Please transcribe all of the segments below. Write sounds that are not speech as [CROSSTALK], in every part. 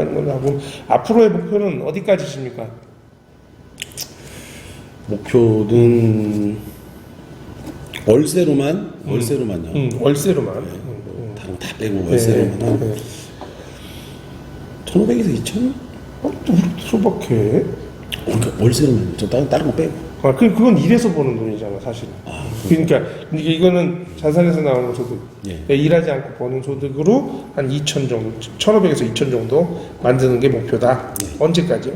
하는 걸로 하고 앞으로의 목표는 어디까지십니까? 목표는 월세로만 월세로만요. 음, 월세로만. 음, 다른 거 다 빼고 네, 월세로만 한 네. 1,500에서 2,000? 어, 또 그렇게 소박해. 그러니까 월세로만 저 다른 다른 거 빼고. 아, 그 그건 일해서 버는 돈이잖아, 사실은. 그러니까 이게 이거는 자산에서 나오는 소득. 예. 네, 일하지 않고 버는 소득으로 한 2천 정도, 1,500에서 2천 정도 만드는 게 목표다. 언제까지요?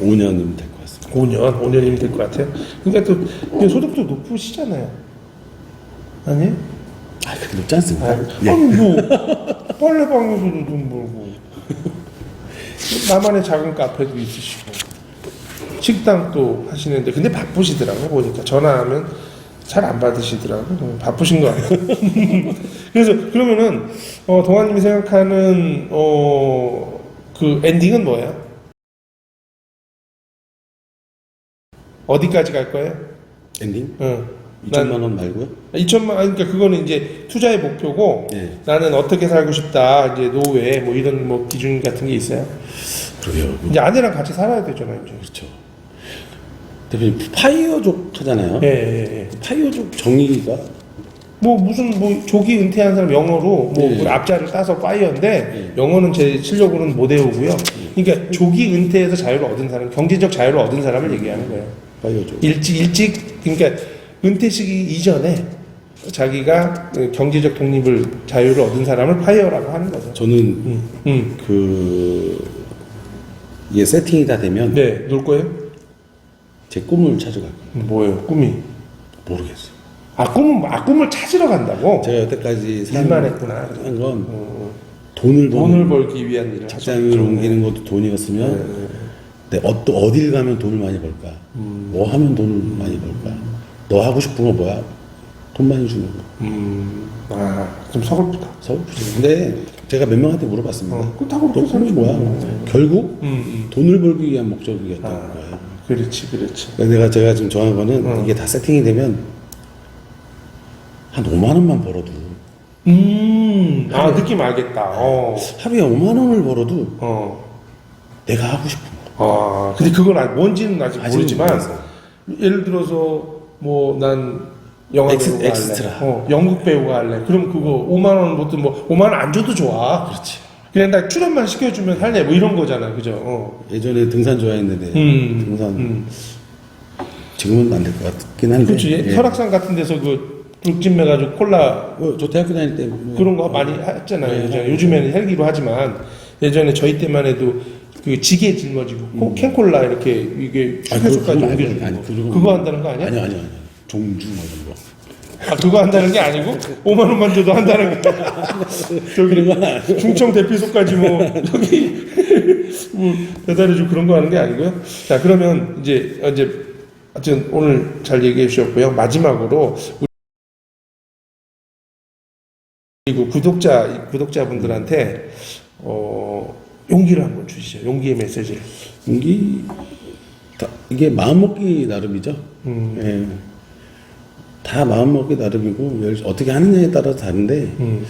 5년이면 될 것 같습니다. 5년, 5년이면 될 것 같아요. 그러니까 또 소득도 높으시잖아요. 아니? 아, 그렇게 높지 않습니다. 아, 예. 아니 뭐 [LAUGHS] 빨래방에서도 돈 벌고 나만의 작은 카페도 있으시고 식당도 하시는데 근데 바쁘시더라고 보니까 전화하면 잘 안 받으시더라고 음, 바쁘신 거 아니에요? [LAUGHS] 그래서 그러면은 어, 동아님이 생각하는 어, 그 엔딩은 뭐예요? 어디까지 갈 거예요? 엔딩? 응. 난 2천만 원 말고요? 2천만 아 그러니까 그거는 이제 투자의 목표고 예. 나는 어떻게 살고 싶다 이제 노후에 뭐 이런 뭐 기준 같은 게 있어요. 그러게요. 이제 아내랑 같이 살아야 되잖아요 이제. 그렇죠. 대표님 파이어족 하잖아요. 예, 예, 예. 파이어족 정의가 뭐 무슨 뭐 조기 은퇴한 사람 영어로 뭐 예. 그 앞자를 따서 파이어인데 영어는 제 실력으로는 못 외우고요. 예. 그러니까 조기 은퇴해서 자유를 얻은 사람, 경제적 자유를 얻은 사람을 얘기하는 거예요. 파이어족. 일찍 일찍 그러니까 은퇴 시기 이전에 자기가 그 경제적 독립을 자유를 얻은 사람을 파이어라고 하는 거죠. 저는 음, 음. 그 이게 세팅이 다 되면 네, 놀 거예요? 제 꿈을 찾아갈 거예요. 뭐예요? 꿈이? 모르겠어요. 아, 꿈, 아, 꿈을 찾으러 간다고? 제가 여태까지 일만 했구나. 한건 어, 돈을 돈을 버는 벌기 위한 일을 직장을. 옮기는 것도 돈이었으면 네. 내 어, 또 어딜 가면 돈을 많이 벌까? 뭐 하면 돈을 많이 벌까? 너 하고 싶은 거 뭐야? 돈 많이 주는 거. 음, 아, 좀 서글프다. 서울프지. 근데 제가 몇 명한테 물어봤습니다. 어, 그렇다고 너 그렇게 꿈이 뭐야? 뭐. 결국 음, 음. 돈을 벌기 위한 목적이었다는 아. 거예요. 그렇지, 그렇지. 그러니까 내가 제가 지금 정한 거는 어. 이게 다 세팅이 되면 한 5만 원만 벌어도 음, 아, 느낌 알겠다. 어, 하루에 5만 원을 벌어도 어. 내가 하고 싶은 거. 아, 근데 그건 아- 뭔지는 아직 아직은 모르지만, 모르겠어요. 예를 들어서, 뭐, 난, 영화 엑스- 배우가 엑스트라. 할래. 어, 연극 배우가 할래. 그럼 그거 5만 원, 뭐든 뭐, 5만 원 안 줘도 좋아. 그렇지. 그냥 나 출연만 시켜주면 할래. 뭐 이런 거잖아. 그죠? 어. 예전에 등산 좋아했는데 음, 등산 음. 지금은 안 될 것 같긴 한데. 그렇지. 예. 설악산 같은 데서 그, 북진 매 가지고 콜라 어, 저 대학교 다닐 때 뭐- 그런 거 많이 했잖아요. 네, 예전에. 네. 요즘에는 헬기로 하지만 예전에 저희 때만 해도 그 지게 짊어지고 코- 캔콜라 이렇게 이게 음. 아니, 휴게소까지 그거 옮겨주고 아니, 그거- 그거 한다는 거 아니야? 아니요 아니요 아니요. 종주 뭐 이런 거. 아 그거 한다는 게 아니고 5만 원만 줘도 한다는 게 저기 중청 대피소까지 뭐 저기 뭐 배달해주고 그런 거 하는 게 아니고요. 자 그러면 이제 이제 하여튼 오늘 잘 얘기해 주셨고요. 마지막으로 그리고 구독자 구독자분들한테 어, 용기를 한번 주시죠. 용기의 메시지를. 용기 다, 이게 마음 먹기 나름이죠. 음. 예. 다 마음 먹기 나름이고 열- 어떻게 하느냐에 따라 다른데 음.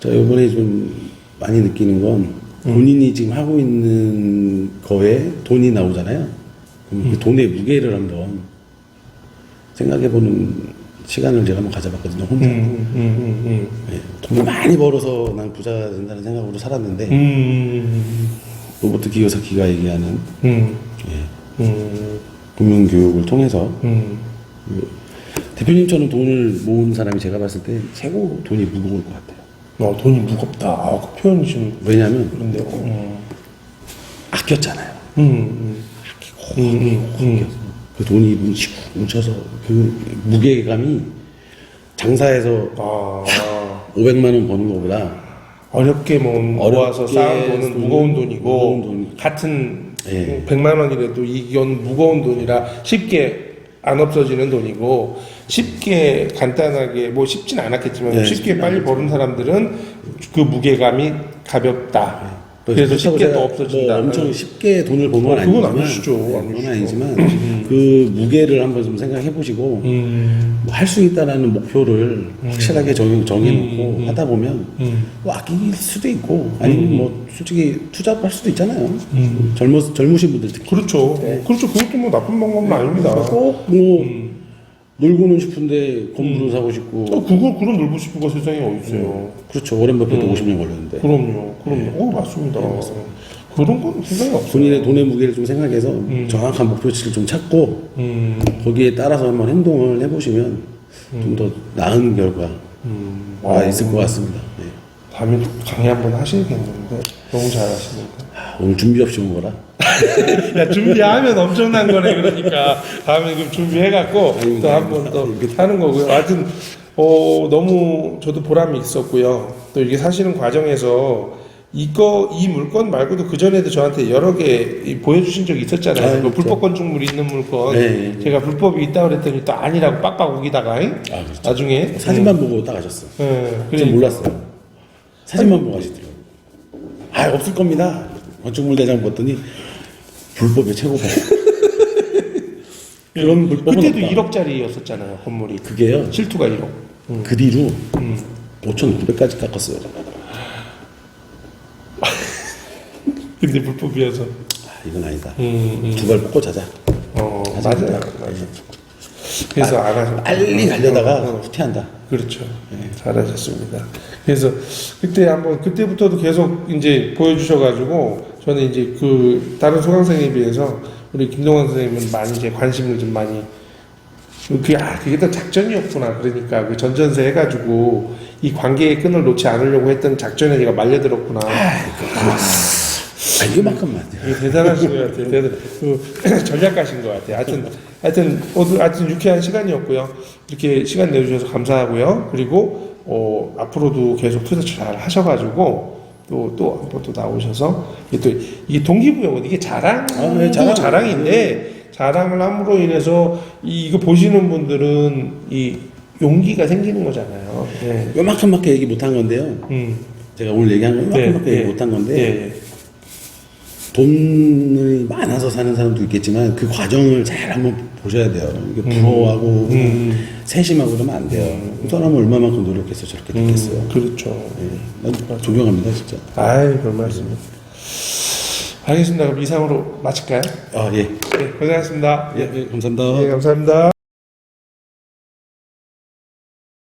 저 이번에 좀 많이 느끼는 건 본인이 지금 하고 있는 거에 돈이 나오잖아요. 그럼 그 돈의 무게를 한번 생각해보는 시간을 제가 한번 가져봤거든요. 음, 혼자. 음, 음, 음, 예, 돈을 많이 벌어서 난 부자가 된다는 생각으로 살았는데 음, 로버트 기어사 기가 얘기하는 음, 예, 음, 금융 교육을 통해서 음. 대표님처럼 돈을 모은 사람이 제가 봤을 때 최고 돈이 무거울 것 같아요. 어, 돈이 무겁다. 아, 그 표현이 좀 왜냐하면 그런데요. 음, 아꼈잖아요. 음, 음, 음, 음, 그 돈이 뭉치고 뭉쳐서 그 무게감이 장사에서 아, 500만 원 버는 것보다 어렵게 모- 모아서 어렵게 쌓은 돈은 돈, 무거운 돈이고 무거운 돈. 같은 예. 100만 원이라도 이건 무거운 돈이라 쉽게 안 없어지는 돈이고 쉽게 간단하게 뭐 쉽진 않았겠지만 네, 쉽게 쉽진 빨리 버는 사람들은 그 무게감이 가볍다. 그래서 그렇다고 쉽게 또 없어진다. 뭐 엄청 쉽게 돈을 버는 건 어, 그건 아니지만, 아니시죠. 네, 아니시죠. 그건 아니지만 그 무게를 한번 좀 생각해 보시고 음, 할 수 있다라는 목표를 확실하게 정해, 정해놓고 음, 하다 보면 음. 뭐 아낄 수도 있고 아니면 뭐 솔직히 투자도 할 수도 있잖아요. 음. 젊어 젊으신 분들 특히 그렇죠. 그렇죠. 그것도 뭐 나쁜 방법은 아닙니다. 꼭뭐 놀고는 싶은데 건물을 사고 싶고 어, 그걸 그런 넓은 싶은 세상에 어디 있어요. 그렇죠. 오랜 버핏도 음. 50년 걸렸는데 그럼요. 그럼요. 어, 맞습니다. 그런 건 세상에 없어요. 본인의 돈의 무게를 좀 생각해서 정확한 목표치를 좀 찾고 음, 거기에 따라서 한번 행동을 해보시면 좀 더 나은 결과가 음. 아, 있을 것 같습니다. 네. 다음에 강의 한번 하시겠는데 너무 잘하시는데. 아, 오늘 준비 없이 온 거라 [LAUGHS] 야 준비하면 엄청난 거네 그러니까 다음에 그럼 준비해갖고 또 한 번 더 하는 거고요. 하여튼 어, 너무 저도 보람이 있었고요. 또 이게 사시는 과정에서 이거 이 물건 말고도 그 전에도 저한테 여러 개 이- 보여주신 적이 있었잖아요. 아, 그 그렇죠. 불법 건축물 있는 물건 네, 네. 제가 불법이 있다 그랬더니 또 아니라고 빡빡 우기다가 잉? 아, 그렇죠. 나중에 사진만 보고 딱 하셨어. 예, 전 그래 몰랐어요. 사진만 보고 하시더라고요. 아 없을 겁니다. 건축물 대장 봤더니 불법의 최고봉. 그런 [LAUGHS] 불법은 그때도 없다. 1억짜리였었잖아요 건물이 그게요. 실투가 1억. 그 뒤로 음. 5,900까지 깎았어요. [LAUGHS] 근데 불법이어서. 아, 이건 아니다. 음, 음. 두발 뽑고 자자. 어, 하지 맞아요. 말자. 맞아요. 그래서 안 하셨고. 빨리 가려다가 어, 어. 후퇴한다. 그렇죠. 네, 잘하셨습니다. 그래서 그때 한번 그때부터도 계속 이제 보여주셔가지고 저는 이제 그 다른 소강생에 비해서 우리 김동환 선생님은 많이 이제 관심을 좀 많이 그게 아 그게 또 작전이었구나 그러니까 그 전전세 해가지고 이 관계의 끈을 놓지 않으려고 했던 작전에 제가 말려들었구나. 아, 이거만큼만. 이게 대단하신 것 같아요. 대단, 그 [CLEARS THROAT] 전략가신 것 같아요. 하여튼, 하여튼, 오늘 하여튼 유쾌한 시간이었고요. 이렇게 시간 내주셔서 감사하고요. 그리고, 어, 앞으로도 계속 투자 잘 하셔가지고, 또, 또, 한번 또 나오셔서, 이게 또, 이게 동기부여거든. 이게 자랑, 아, 네, 자랑. 자랑인데, 자랑을 함으로 인해서, 이, 이거 보시는 분들은, 이, 용기가 생기는 거잖아요. 네. 요만큼밖에 얘기 못한 건데요. 음. 제가 오늘 얘기한 건 네, 요만큼밖에 네. 얘기 못한 건데 예, 예. 돈이 많아서 사는 사람도 있겠지만 그 과정을 잘 한번 보셔야 돼요. 이게 부러워하고 음. 세심하고 그러면 안 돼요. 그 사람은 얼마만큼 노력해서 저렇게 됐겠어요. 음, 그렇죠. 예. 난 존경합니다, 진짜. 아이, 별 말씀을. 알겠습니다. 그럼 이상으로 마칠까요? 아, 예. 네, 고생하셨습니다. 예, 예, 감사합니다. 예, 감사합니다.